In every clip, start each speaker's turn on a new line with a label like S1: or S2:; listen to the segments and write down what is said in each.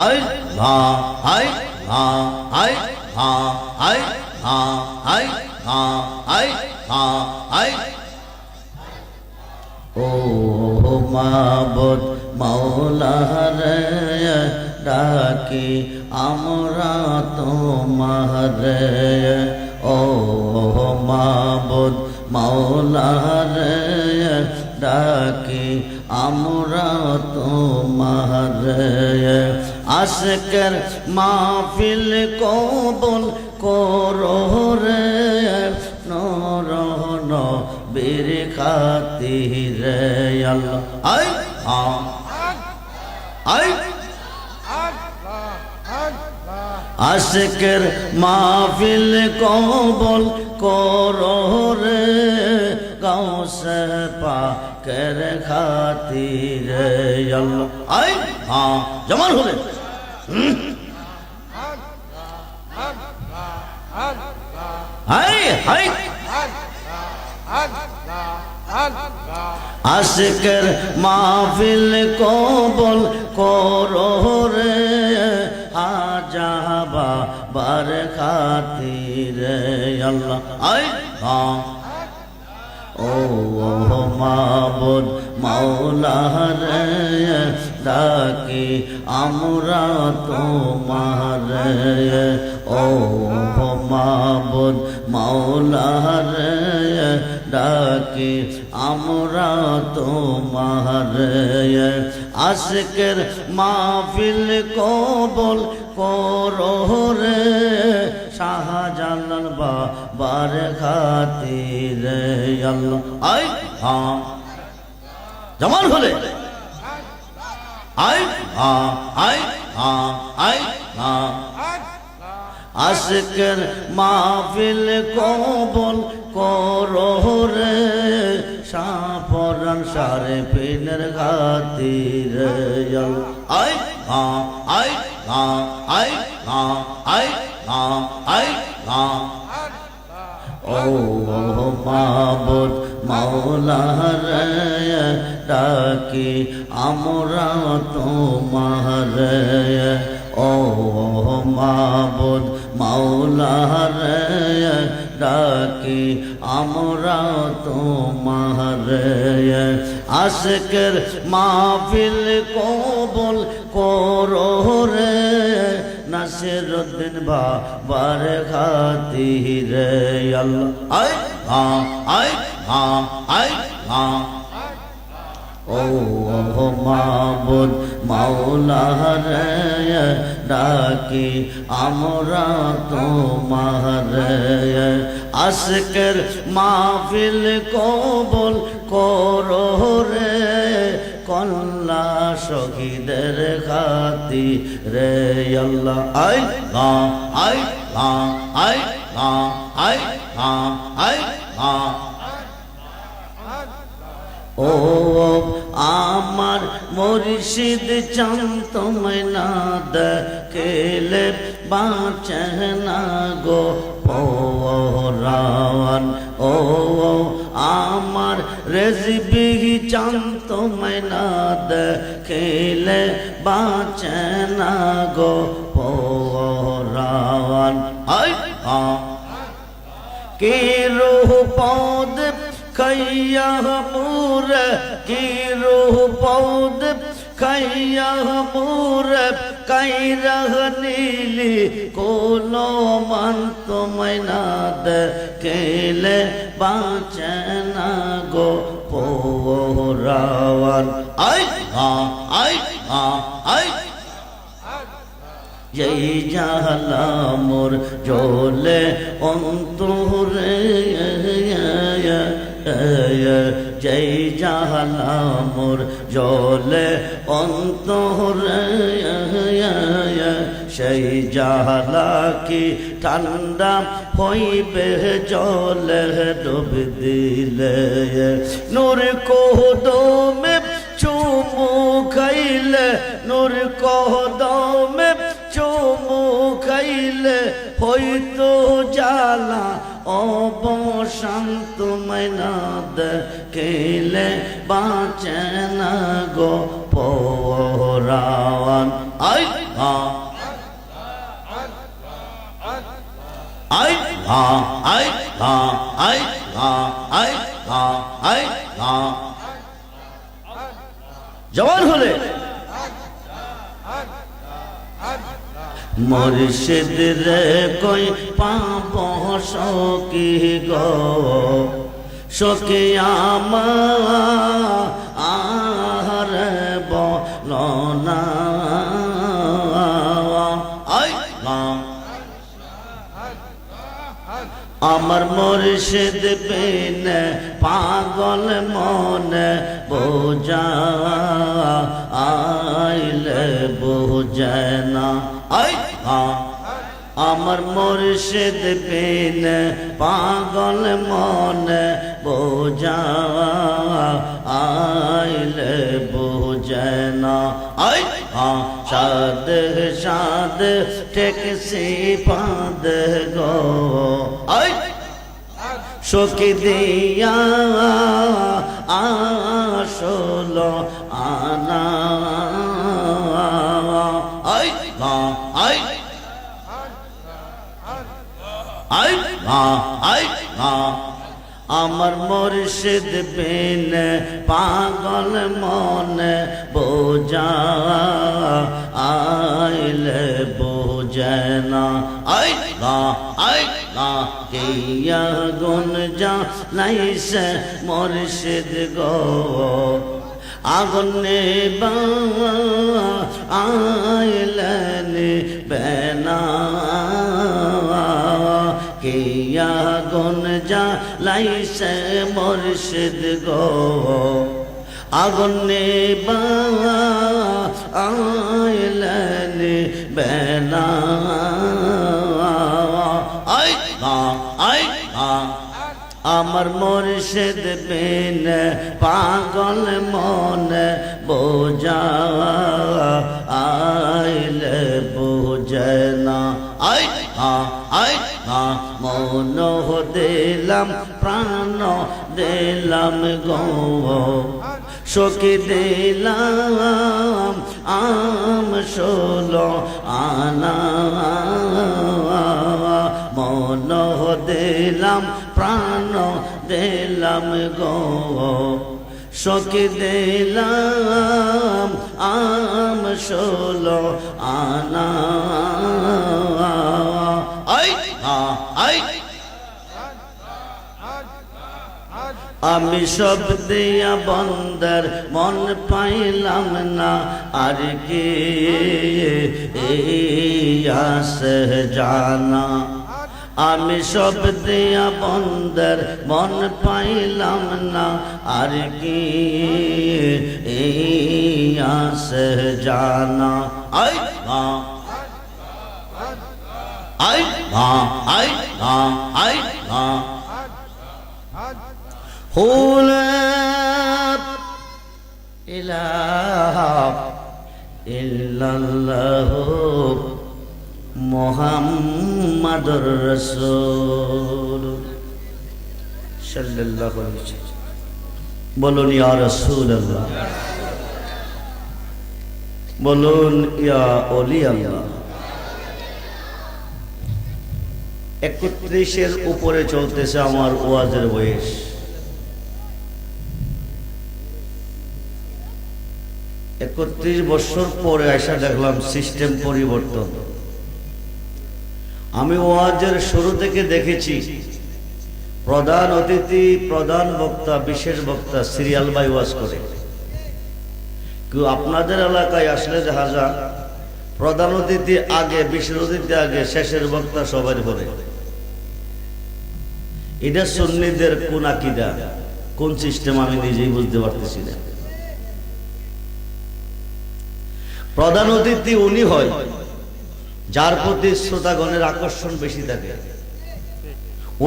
S1: I হা আই হা আই হা আই হা আই হা আই হা আই ও মাবদ মাওলার ডাকি আমরা তোমার। ও মাবদ মাওলার ডাকি আমরা তো তোমার আশকের মাহফিল কবুল করো রে। নর বীর খাতির আল্লাহ। আই আই। আশকের মাহফিল কবল করো রে। গাউসে পাকের খাতির আই হ্যাঁ জমান হলে হাই হাই আশকের মাহফিল কবল করো রে আজাবা বার খাতির আল্লাহ আই হ্যাঁ ও মাবুদ মাওলার ডাকি, আমরা তোমার ও মাবুদ মাওলার ডাকি, আমরা তোমার আশকের মাহফিল কবল করো রে। শাহজালাল বাবার খাতির, আল্লাহ। আই হ্যাঁ জমান হলে আই হ্যাঁ আই হ্যাঁ আই হ্যাঁ আশকের মাহফিল কবল করো রে সাপরান সারে পিনের খাতির আই হ্যাঁ আই হ্যাঁ আই হ্যাঁ আই হ্যাঁ আই হ্যাঁ মাবুদ মাওলার ডাকি, আমরা তোমার ও মাবুদ মাওলার ডাকি, আমরা তোমার আশকের মাহফিল কবল করো রে নাসির উদ্দিন বাবার খাতির। আল্লাহ আই আই আই ও মাবুদ মাওলার ডাকি আমরা তোমার আশকের মাহফিল কবল করো রে কল্লা শহীদের খাতি রে আল্লাহ আই আই আই আই গা আই গা ও, আমার মুর্শিদ চান তোমায় না দেখেলে বাঁচে না গো পরান ও, আমার রেজবি চান তোমায় না দেখেলে বাঁচে না গো কি রূহ পদ খাইয়া মোর কি রূহ পদ খাইয়া মোর কাই রহ নীলি কোলো মান তোমায় না দেখেলে গো পোরাওয়ান আই হা আই হা আই এই জাহালা মোর জলে অন্তরে জয় জাহালা মোর জলে অন্তরে, সেই জাহালা কি ঠান্ডা হইবে জলে ডুব দিলে? নূর কোহদমে চুমু খাইলে, নূর কোহদমে খাইলে হইতো জালা অবশান্ত মনাদ কেলে বাঁচে না গো পরাওয়ান আই আই আ। আই আ। আই আ। আই আ। আই আ। জওয়ান হলে মুর্শিদ রে কই পাপ সকি গো সকি আমার মুর্শিদ বিন পাগল মন বোঝা, আইলে বোঝনা I Saad Saad টেকসি Pad go. I দিয়া আসল আনা। আমার মুর্শিদ বিন পাগল মন বোঝা, আইলে বোঝনা আই গা আই গা কিয়া গুন যা লাইসে মুর্শিদ গো। আগুনে বা আইলেন বেনা কিয়া গুন যা লাইসে মুর্শিদ গো। আগুনে বা আইলেন মা আমার মুর্শিদ বিন পাগল মন বোঝা আইলে বোঝনা আই হা মন দিলাম, প্রাণ দিলাম গো। সখী দিলাম, আম ষোলো আনা। মন দিলাম, প্রাণ দিলাম গো। সখী দিলাম, আম ষোলো আনা। আমি সব দিয়া বন্দর মন পাইলাম না, আর কে আস জানা? আমি সব দিয়া বন্দর মন পাইলাম না, আর কি আস জানা? আই আই মোহাম্মদুর রসুল সাল্লাল্লাহু আলাইহি বলুন ইয়া রাসূলুল্লাহ। বলুন ইয়া ওলি আল্লাহ একত্রিশের উপরে চলতেছে আমার ওয়াজের বয়স। একত্রিশ বছর পরে আসা দেখলাম সিস্টেম পরিবর্তন। আমি ওয়াজের শুরু থেকে দেখেছি, প্রধান অতিথি, প্রধান বক্তা, বিশেষ বক্তা সিরিয়াল বাই ওয়াজ করে। কেউ আপনাদের এলাকায় আসলে দেখা যায় প্রধান অতিথি আগে, বিশেষ অতিথি আগে, শেষের বক্তা সবার পরে এটা সন্নিদের কোন আকিদা? কোন সিস্টেম আমি নিজেই বুঝতে পারতেছি না। প্রধান অতিথি উনি হয়, যার প্রতি শ্রোতাগণের আকর্ষণ বেশি থাকে।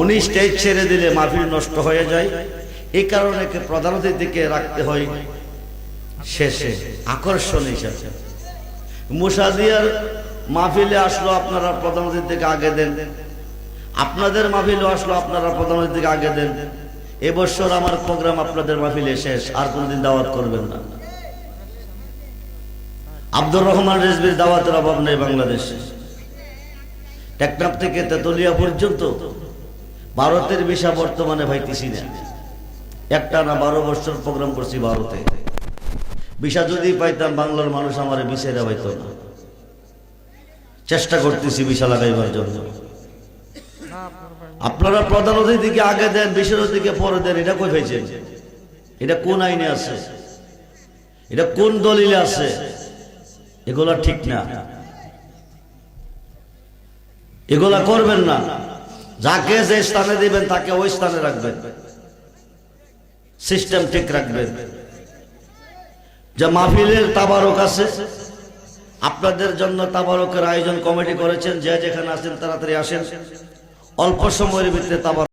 S1: উনি স্টেজ ছেড়ে দিলে মাহফিল নষ্ট হয়ে যায়। এই কারণে প্রধান অতিথিকে রাখতে হয় শেষে, আকর্ষণ হিসাবে। মুসাদিয়ার মাহফিলে আসলো আপনারা প্রধান অতিথিকে আগে দেন। আপনাদের মাহফিলে আসলো আপনারা প্রধান অতিথিকে আগে দেন। এবছর আমার প্রোগ্রাম আপনাদের মাহফিলে শেষ, আর কোনদিন দাওয়াত করবেন না। আব্দুর রহমান রেজবির দাওয়াতের অভাব নেই বাংলাদেশে। টেকনাফ থেকে তেতুলিয়া পর্যন্ত ভারতের ভিসা বর্তমানে পাইতেছি না। একটা না বারো বছর প্রোগ্রাম করছি ভারতে। ভিসা যদি পাইতাম, বাংলার মানুষ আমার বিষয়টা পাইত না। চেষ্টা করতেছি ভিসা লাগাইবার জন্য। আপনারা প্রধান অতিথিকে আগে দেন বিশেষ অতিথিকে পরে দেন, এটা কই হয়েছে? এটা কোন আইনে আছে? এটা কোন দলিলে আছে? এগুলা ঠিক না। এগুলা করবেন না। যাকে যে স্থানে দিবেন, তাকে ওই স্থানে রাখবেন। সিস্টেম ঠিক রাখবেন। যে মাহফিলের তাবারক আছে, আপনাদের জন্য তাবারকের আয়োজন কমিটি করেছেন, যে যেখানে আছেন তাড়াতাড়ি আসেন। অল্প সময়ের ভিতরে তাবারক